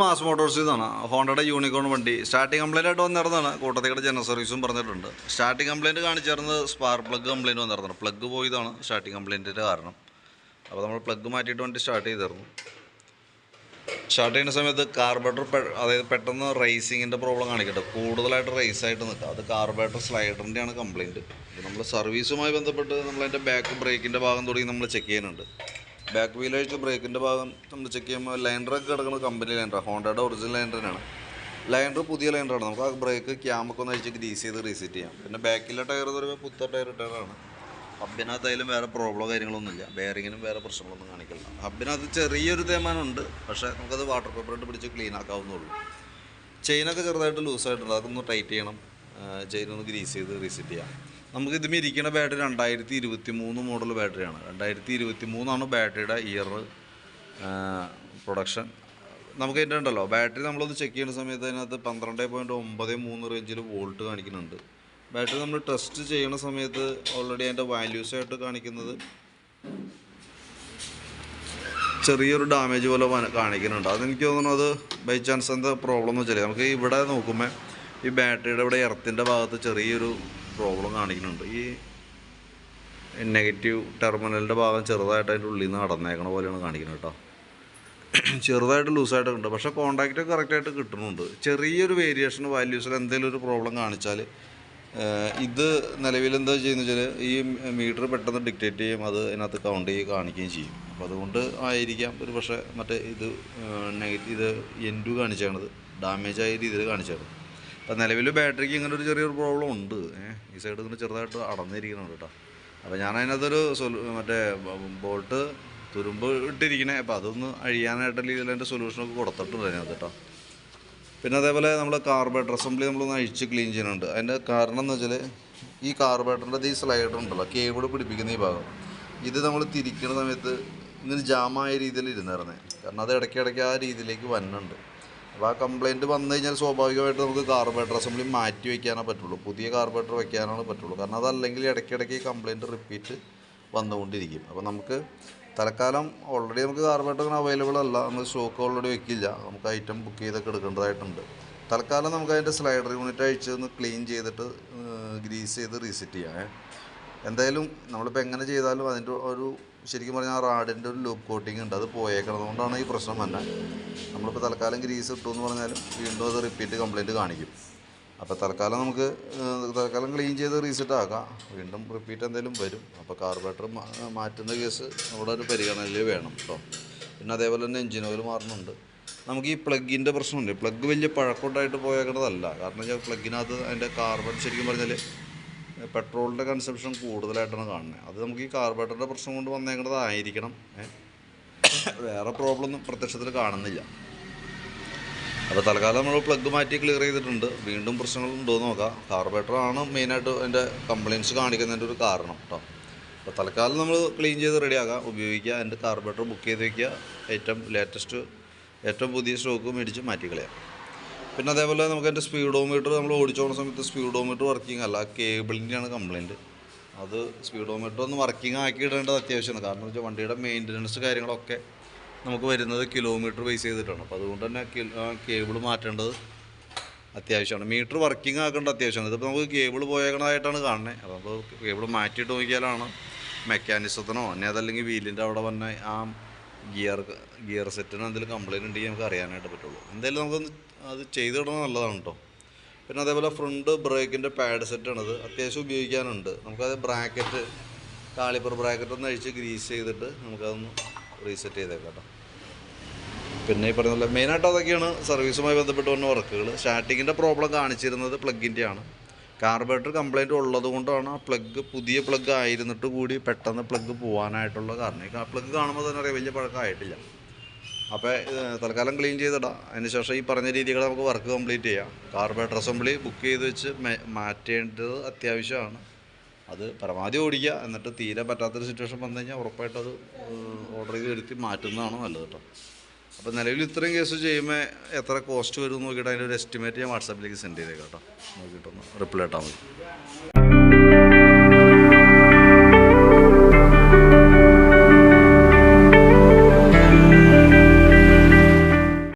Mass മോട്ടോഴ്സിൽ നിന്നാണ് ഹോണ്ടയുടെ unicorn വണ്ടി. സ്റ്റാർട്ടിംഗ് കംപ്ലൈന്റ് ആയിട്ട് വന്നിരുന്നതാണ്. കൂട്ടത്തിക്കട ജനറൽ സർവീസും പറഞ്ഞിട്ടുണ്ട്. സ്റ്റാർട്ടിംഗ് കംപ്ലൈന്റ് കാണിച്ചിരുന്നത് സ്പാർക്ക് പ്ലഗ് കംപ്ലൈന്റ് വന്നിരുന്നു പ്ലഗ് പോയതാണ് സ്റ്റാർട്ടിംഗ് കംപ്ലൈന്റിന്റെ കാരണം. അപ്പോൾ നമ്മൾ പ്ലഗ് മാറ്റിയിട്ട് വണ്ടി സ്റ്റാർട്ട് ചെയ്തിരുന്നു. സ്റ്റാർട്ട് ചെയ്യുന്ന സമയത്ത് കാർബേറ്റർ അതായത് പെട്ടെന്ന് റേസിങ്ങിന്റെ പ്രോബ്ലം കാണിക്കട്ടെ. കൂടുതലായിട്ട് റേസ് ആയിട്ട് നിൽക്കുക. അത് കാർബേറ്റർ സ്ലൈഡറിന്റെയാണ് കംപ്ലയിന്റ് ഇത് നമ്മൾ സർവീസുമായി ബന്ധപ്പെട്ട് നമ്മളതിന്റെ ബാക്ക് ബ്രേക്കിന്റെ ഭാഗം തുടങ്ങി നമ്മൾ ചെക്ക് ചെയ്യുന്നുണ്ട്. ബാക്ക് വീലായിട്ട് ബ്രേക്കിന്റെ ഭാഗം നമ്മൾ ചെക്ക് ചെയ്യുമ്പോൾ ലൈൻഡറൊക്കെ കിടക്കുന്നത് കമ്പനി ലൈൻഡറാണ് ഹോണ്ടയുടെ ഒറിജിനൽ ലൈൻഡറിനാണ് ലൈൻഡർ പുതിയ ലൈൻഡറാണ് നമുക്ക് ആ ബ്രേക്ക് ക്യാമൊക്കെ ഒന്ന് അഴിച്ച് ഗ്രീസ് ചെയ്ത് റീസെറ്റ് ചെയ്യാം. പിന്നെ ബാക്കിലെ ടയർ പറയുമ്പോൾ പുത്ത ടയർ ടയറാണ് ഹബിനകത്തായാലും വേറെ പ്രോബ്ലമോ കാര്യങ്ങളൊന്നുമില്ല ബെയറിങ്ങിനും വേറെ പ്രശ്നങ്ങളൊന്നും കാണിക്കില്ല ഹബിനകത്ത് ചെറിയൊരു തേമാനമുണ്ട്. പക്ഷേ നമുക്കത് വാട്ടർ പേപ്പർ ഇട്ട് പിടിച്ച് ക്ലീൻ ആക്കാവുന്നുള്ളൂ ചെയിനൊക്കെ ചെറുതായിട്ട് ലൂസായിട്ടുണ്ട് ഒന്ന് ടൈറ്റ് ചെയ്യണം. ചെയിനൊന്ന് ഗ്രീസ് ചെയ്ത് റീസെറ്റ് ചെയ്യാം. നമുക്ക് ഇതിൽ ഇരിക്കുന്ന ബാറ്ററി രണ്ടായിരത്തി ഇരുപത്തി മൂന്ന് മോഡൽ ബാറ്ററിയാണ് രണ്ടായിരത്തി ഇരുപത്തി മൂന്നാണ് ബാറ്ററിയുടെ ഇയർ പ്രൊഡക്ഷൻ നമുക്ക് അതിന്റെ ഉണ്ടല്ലോ ബാറ്ററി നമ്മളൊന്ന് ചെക്ക് ചെയ്യുന്ന സമയത്ത് അതിനകത്ത് പന്ത്രണ്ട് പോയിന്റ് ഒമ്പത് മൂന്ന് റേഞ്ചിൽ വോൾട്ട് കാണിക്കുന്നുണ്ട്. ബാറ്ററി നമ്മൾ ടെസ്റ്റ് ചെയ്യുന്ന സമയത്ത് ഓൾറെഡി അതിന്റെ വാല്യൂസായിട്ട് കാണിക്കുന്നത് ചെറിയൊരു ഡാമേജ് പോലെ കാണിക്കുന്നുണ്ട്. അതെനിക്ക് തോന്നുന്നു അത് ബൈ ചാൻസ് എന്താ പ്രോബ്ലം എന്ന് വെച്ചാൽ നമുക്ക് ഇവിടെ നോക്കുമ്പോൾ ഈ ബാറ്ററിയുടെ ഇവിടെ എർത്തിന്റെ ഭാഗത്ത് ചെറിയൊരു പ്രോബ്ലം കാണിക്കുന്നുണ്ട്. ഈ നെഗറ്റീവ് ടെർമിനലിന്റെ ഭാഗം ചെറുതായിട്ട് അതിന്റെ ഉള്ളിൽ നിന്ന് അടന്നേക്കണ പോലെയാണ് കാണിക്കുന്നത് കേട്ടോ. ചെറുതായിട്ട് ലൂസായിട്ട് ഉണ്ട്. പക്ഷേ കോണ്ടാക്റ്റ് കറക്റ്റായിട്ട് കിട്ടുന്നുണ്ട്. ചെറിയൊരു വേരിയേഷൻ വാല്യൂസിൽ എന്തെങ്കിലും ഒരു പ്രോബ്ലം കാണിച്ചാൽ ഇത് നിലവിൽ എന്താ ചെയ്യുന്നത് വെച്ചാൽ ഈ മീറ്റർ പെട്ടെന്ന് ഡിക്റ്റേറ്റ് ചെയ്യും അത് അതിനകത്ത് കൗണ്ട് ചെയ്ത് കാണിക്കുകയും ചെയ്യും. അപ്പോൾ അതുകൊണ്ട് ആയിരിക്കാം. ഒരു പക്ഷേ മറ്റേ ഇത് നെഗറ്റീവ് ഇത് എൻഡു കാണിച്ചാണത് ഡാമേജ് ആയ രീതിയിൽ കാണിച്ചാണ് അപ്പോൾ നിലവിൽ ബാറ്ററിക്ക് ഇങ്ങനെ ഒരു ചെറിയൊരു പ്രോബ്ലം ഉണ്ട്. ഈ സൈഡ് ഇങ്ങനെ ചെറുതായിട്ട് അടന്നിരിക്കുന്നുണ്ട് കേട്ടോ അപ്പോൾ ഞാൻ അതിനകത്തൊരു സൊലു മറ്റേ ബോൾട്ട് തുരുമ്പ് ഇട്ടിരിക്കണേ. അപ്പോൾ അതൊന്ന് അഴിയാനായിട്ട് രീതിയിൽ അതിന്റെ സൊല്യൂഷനൊക്കെ കൊടുത്തിട്ടുണ്ട് അതിനകത്ത് കേട്ടോ പിന്നെ അതേപോലെ നമ്മൾ കാർബേറ്റർ അസംബ്ലി നമ്മളൊന്ന് അഴിച്ച് ക്ലീൻ ചെയ്യുന്നുണ്ട്. അതിന്റെ കാരണം എന്ന് വെച്ചാൽ ഈ കാർബേറ്ററിന്റെ ഈ സ്ലൈഡർ ഉണ്ടല്ലോ കേബിൾ പിടിപ്പിക്കുന്ന ഈ ഭാഗം. ഇത് നമ്മൾ തിരിക്കുന്ന സമയത്ത് ഇങ്ങനെ ജാമായ രീതിയിൽ ഇരുന്നായിരുന്നേ. കാരണം അത് ഇടയ്ക്ക് ഇടയ്ക്ക് ആ രീതിയിലേക്ക് വന്നുണ്ട് അപ്പോൾ ആ കംപ്ലയിന്റ് വന്നു കഴിഞ്ഞാൽ സ്വാഭാവികമായിട്ട് നമുക്ക് കാർബേറ്റർ അസംബ്ലി മാറ്റി വയ്ക്കാനേ പറ്റുള്ളൂ. പുതിയ കാർബേറ്റർ വയ്ക്കാനാണ് പറ്റുള്ളൂ. കാരണം അതല്ലെങ്കിൽ ഇടയ്ക്കിടയ്ക്ക് ഈ കംപ്ലയിന്റ് റിപ്പീറ്റ് വന്നുകൊണ്ടിരിക്കും. അപ്പോൾ നമുക്ക് തൽക്കാലം ഓൾറെഡി നമുക്ക് കാർബേറ്റർ അങ്ങനെ അവൈലബിൾ അല്ല. നമ്മൾ സ്റ്റോക്ക് ഓൾറെഡി വെക്കില്ല. നമുക്ക് ഐറ്റം ബുക്ക് ചെയ്തൊക്കെ എടുക്കേണ്ടതായിട്ടുണ്ട്. തൽക്കാലം നമുക്ക് അതിന്റെ സ്ലൈഡർ യൂണിറ്റ് അഴിച്ച് ഒന്ന് ക്ലീൻ ചെയ്തിട്ട് ഗ്രീസ് ചെയ്ത് റീസെറ്റ് ചെയ്യാം. എന്തായാലും നമ്മളിപ്പോൾ എങ്ങനെ ചെയ്താലും അതിന്റെ ഒരു ശരിക്കും പറഞ്ഞാൽ ആ റാഡിന്റെ ഒരു ലൂപ്പ് കോട്ടിങ് ഉണ്ട്. അത് പോയേക്കണതുകൊണ്ടാണ് ഈ പ്രശ്നം തന്നെ നമ്മളിപ്പോൾ തൽക്കാലം ഗ്രീസ് ഇട്ടു എന്ന് പറഞ്ഞാലും വീണ്ടും അത് റിപ്പീറ്റ് കംപ്ലയിന്റ് കാണിക്കും. അപ്പോൾ തൽക്കാലം നമുക്ക് തൽക്കാലം ക്ലീൻ ചെയ്ത് റീസെറ്റ് ആക്കാം. വീണ്ടും റിപ്പീറ്റ് എന്തെങ്കിലും വരും. അപ്പോൾ കാർബറേറ്റർ മാറ്റുന്ന കേസ് നമ്മുടെ ഒരു പരിഗണനയിൽ വേണം കേട്ടോ പിന്നെ അതേപോലെ തന്നെ എഞ്ചിൻ ഓയിൽ മാറുന്നുണ്ട് നമുക്ക് ഈ പ്ലഗിന്റെ പ്രശ്നമുണ്ട്. പ്ലഗ് വലിയ പഴക്കമുണ്ടായിട്ട് പോയേക്കേണ്ടതല്ല കാരണം വെച്ചാൽ പ്ലഗിനകത്ത് അതിന്റെ കാർബൺ ശരിക്കും പറഞ്ഞാൽ പെട്രോളിന്റെ കൺസപ്ഷൻ കൂടുതലായിട്ടാണ് കാണുന്നത് അത് നമുക്ക് ഈ കാർബറേറ്ററിന്റെ പ്രശ്നം കൊണ്ട് വന്നേക്കുന്നതായിരിക്കണം വേറെ പ്രോബ്ലം ഒന്നും പ്രത്യക്ഷത്തിൽ കാണുന്നില്ല. അപ്പോൾ തൽക്കാലം നമ്മൾ പ്ലഗ് മാറ്റി ക്ലിയർ ചെയ്തിട്ടുണ്ട്. വീണ്ടും പ്രശ്നങ്ങളുണ്ടോ എന്ന് നോക്കാം. കാർബറേറ്ററാണ് മെയിനായിട്ട് എന്റെ കംപ്ലയിന്റ്സ് കാണിക്കുന്നതിന്റെ ഒരു കാരണം കേട്ടോ അപ്പോൾ തൽക്കാലം നമ്മൾ ക്ലീൻ ചെയ്ത് റെഡിയാക്കാം ഉപയോഗിക്കുക എന്റെ കാർബറേറ്റർ ബുക്ക് ചെയ്ത് വയ്ക്കുക ഏറ്റവും ലേറ്റസ്റ്റ് ഏറ്റവും പുതിയ സ്റ്റോക്ക് മേടിച്ച് മാറ്റിക്കളയാം പിന്നെ അതേപോലെ നമുക്ക് അതിന്റെ സ്പീഡോമീറ്റർ നമ്മൾ ഓടിച്ചു പോകുന്ന സമയത്ത് സ്പീഡോമീറ്റർ വർക്കിംഗ് അല്ല കേബിളിന്റെയാണ് കംപ്ലയിന്റ് അത് സ്പീഡോമീറ്റർ ഒന്ന് വർക്കിംഗ് ആക്കി ഇടേണ്ടത് അത്യാവശ്യമാണ്. കാരണം വെച്ചാൽ വണ്ടിയുടെ മെയിന്റനൻസ് കാര്യങ്ങളൊക്കെ നമുക്ക് വരുന്നത് കിലോമീറ്റർ ബേസ് ചെയ്തിട്ടാണ്. അപ്പോൾ അതുകൊണ്ട് തന്നെ കേബിൾ മാറ്റേണ്ടത് അത്യാവശ്യമാണ്. മീറ്റർ വർക്കിംഗ് ആക്കേണ്ടത് അത്യാവശ്യമാണ്. ഇതിപ്പോൾ നമുക്ക് കേബിൾ പോയേക്കണതായിട്ടാണ് കാണുന്നത് അപ്പോൾ നമ്മൾ കേബിൾ മാറ്റിയിട്ട് നോക്കിയാലാണ് മെക്കാനിസത്തിനോ അന്നെ അതല്ലെങ്കിൽ വീലിന്റെ അവിടെ വന്ന ആ ഗിയർ ഗിയർ സെറ്റിനോ എന്തെങ്കിലും കംപ്ലയിന്റ് ഉണ്ടെങ്കിൽ നമുക്ക് അറിയാനായിട്ട് പറ്റുള്ളൂ. എന്തായാലും നമുക്കൊന്ന് അത് ചെയ്തിടുന്നത് നല്ലതാണ് കേട്ടോ പിന്നെ അതേപോലെ ഫ്രണ്ട് ബ്രേക്കിന്റെ പാഡ് സെറ്റാണത് അത്യാവശ്യം ഉപയോഗിക്കാനുണ്ട്. നമുക്കത് ബ്രാക്കറ്റ് കാളിപ്പർ ബ്രാക്കറ്റ് ഒന്ന് അഴിച്ച് ഗ്രീസ് ചെയ്തിട്ട് നമുക്കതൊന്ന് റീസെറ്റ് ചെയ്തേക്കാം കേട്ടോ പിന്നെ ഈ പറഞ്ഞ മെയിനായിട്ട് അതൊക്കെയാണ് സർവീസുമായി ബന്ധപ്പെട്ട് വന്ന വർക്കുകൾ സ്റ്റാർട്ടിങ്ങിന്റെ പ്രോബ്ലം കാണിച്ചിരുന്നത് പ്ലഗിന്റെ ആണ്. കാർബറേറ്റർ കംപ്ലൈന്റ് ഉള്ളത് കൊണ്ടാണ് ആ പ്ലഗ് പുതിയ പ്ലഗ് ആയിരുന്നിട്ട് കൂടി പെട്ടെന്ന് പ്ലഗ് പോകാനായിട്ടുള്ള കാരണം. ആ പ്ലഗ് കാണുമ്പോൾ തന്നെ അറിയാം വലിയ പഴക്കമായിട്ടില്ല അപ്പോൾ തൽക്കാലം ക്ലീൻ ചെയ്തിടാം. അതിന് ശേഷം ഈ പറഞ്ഞ രീതികൾ നമുക്ക് വർക്ക് കംപ്ലീറ്റ് ചെയ്യാം. കാർബേറ്റർ അസംബ്ലി ബുക്ക് ചെയ്ത് വെച്ച് മാറ്റേണ്ടത് അത്യാവശ്യമാണ്. അത് പരമാവധി ഓടിക്കുക എന്നിട്ട് തീരെ പറ്റാത്തൊരു സിറ്റുവേഷൻ വന്നു കഴിഞ്ഞാൽ ഉറപ്പായിട്ട് അത് ഓർഡർ ചെയ്ത് വരുത്തി മാറ്റുന്നതാണ് നല്ലത് കേട്ടോ അപ്പോൾ നിലവിൽ ഇത്രയും കേസ് ചെയ്യുമ്പോൾ എത്ര കോസ്റ്റ് വരും നോക്കിയിട്ട് അതിന്റെ ഒരു എസ്റ്റിമേറ്റ് ഞാൻ വാട്സാപ്പിലേക്ക് സെൻഡ് ചെയ്തേക്കാം കേട്ടോ നോക്കിയിട്ടൊന്ന് റിപ്ലൈ ഇട്ടാൽ മതി.